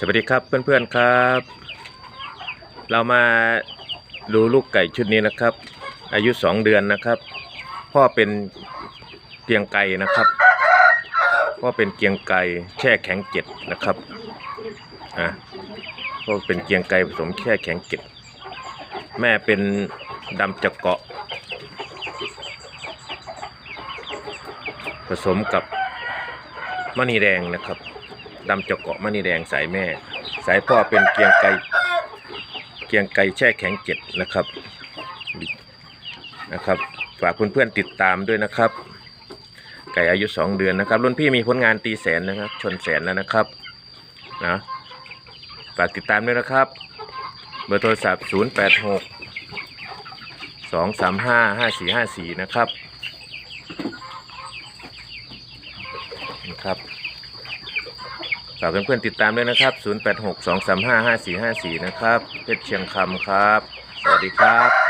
สวัสดีครับเพื่อนๆครับ เรามาดูลูกไก่ชุดนี้นะครับ อายุสองเดือนนะครับ พ่อเป็นเกียงไก่นะครับพ่อเป็นเกียงไก่แช่แข็งเจ็ดนะครับอะพ่อเป็นเกียงไก่ผสมแช่แข็งเจ็ดแม่เป็นดำจะเกาะ ผสมกับมณีแดงนะครับ ดำจะเกาะมณีแดงสายแม่ สายพ่อเป็นเกียงไก่เกียงไก่แช่แข็งเจ็ดนะครับนะครับฝากเพื่อนๆติดตามด้วยนะครับ ไก่อายุสองเดือนนะครับ รุ่นพี่มีผลงานตีแสนนะครับ ชนแสนแล้วนะครับนะฝากติดตามด้วยนะครับ เบอร์โทรศัพท์ 0 8 6 2 3 5 5 4 5 4 นะครับนะครับ ฝากเพื่อนๆติดตามด้วยนะครับ 0 8 6 2 3 5 5 4 5 4 นะครับ เพชรเชียงคำครับ สวัสดีครับ